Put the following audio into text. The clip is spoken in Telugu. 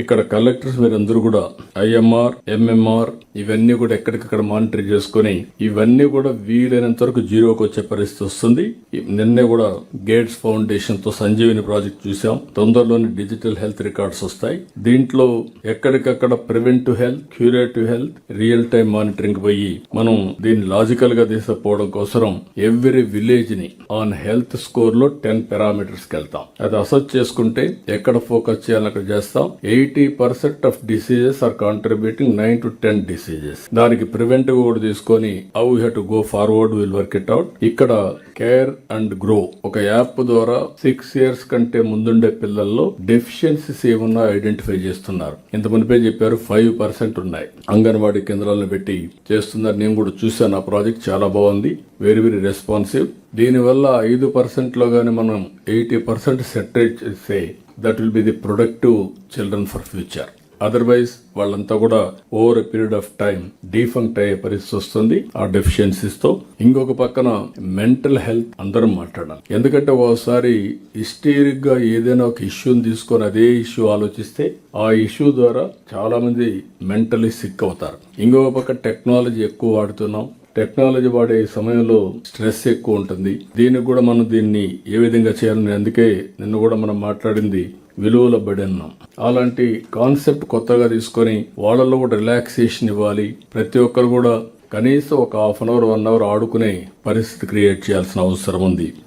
ఇక్కడ కలెక్టర్స్ మీరందరూ కూడా ఐఎంఆర్ ఎంఎంఆర్ ఇవన్నీ కూడా ఎక్కడికక్కడ మానిటర్ చేసుకుని ఇవన్నీ కూడా వీలైనంత వరకు జీరోకి వచ్చే పరిస్థితి వస్తుంది. నిన్నే కూడా గేట్స్ ఫౌండేషన్తో సంజీవిని ప్రాజెక్ట్ చూసాం తొందరలోనే డిజిటల్ హెల్త్ రికార్డ్స్ వస్తాయి. దీంట్లో ఎక్కడికక్కడ preventive health curative health real time monitoring పోయి మనం దీన్ని లాజికల్గా తీసుకుపోవడం కోసం ఎవ్రీ విలేజ్ని ఆన్ హెల్త్ స్కోర్లో టెన్ పారామీటర్స్కి వెళ్తాం. అది అసెస్ చేసుకుంటే ఎక్కడ ఫోకస్ చేయాలని అక్కడ చేస్తాం. Eight eighty percent of diseases are contributing nine to ten diseases దానికి ప్రివెంటివ్ కూడా తీసుకొని how you to go forward will work it out ఇక్కడ కేర్ అండ్ గ్రో ఒక యాప్ ద్వారా సిక్స్ ఇయర్స్ కంటే ముందుండే పిల్లల్లో డెఫిషియన్సీస్ ఏమన్నా ఐడెంటిఫై చేస్తున్నారు. ఇంత మునిపే చెప్పారు ఫైవ్ పర్సెంట్ ఉన్నాయి. అంగన్వాడీ కేంద్రాలను పెట్టి చేస్తున్నారు. నేను కూడా చూశాను ఆ ప్రాజెక్ట్ చాలా బాగుంది. వెరీ వెరీ రెస్పాన్సివ్ దీనివల్ల ఐదు పర్సెంట్లో గానీ మనం ఎయిటీ పర్సెంట్ సెటరేట్ చేస్తే that will be the productive children for future otherwise వాళ్ళంతా కూడా over a period of time defunct అయ్యే పరిస్థితి వస్తుంది ఆ డెఫిషియన్సీస్తో. ఇంకొక పక్కన మెంటల్ హెల్త్ అందరం మాట్లాడాలి. ఎందుకంటే ఒకసారి హిస్టీరిక్గా ఏదైనా ఒక ఇష్యూని తీసుకొని అదే ఇష్యూ ఆలోచిస్తే ఆ ఇష్యూ ద్వారా చాలా మంది మెంటలీ సిక్ అవుతారు. ఇంకొక పక్క టెక్నాలజీ ఎక్కువ వాడుతున్నాం. టెక్నాలజీ వాడే సమయంలో స్ట్రెస్ ఎక్కువ ఉంటుంది. దీనికి కూడా మనం దీన్ని ఏ విధంగా చేయాలని అందుకే నిన్న కూడా మనం మాట్లాడింది విలువల బడి అలాంటి కాన్సెప్ట్ కొత్తగా తీసుకొని వాళ్ళలో కూడా రిలాక్సేషన్ ఇవ్వాలి. ప్రతి ఒక్కరు కూడా కనీసం ఒక half an hour one hour ఆడుకునే పరిస్థితి క్రియేట్ చేయాల్సిన అవసరం ఉంది.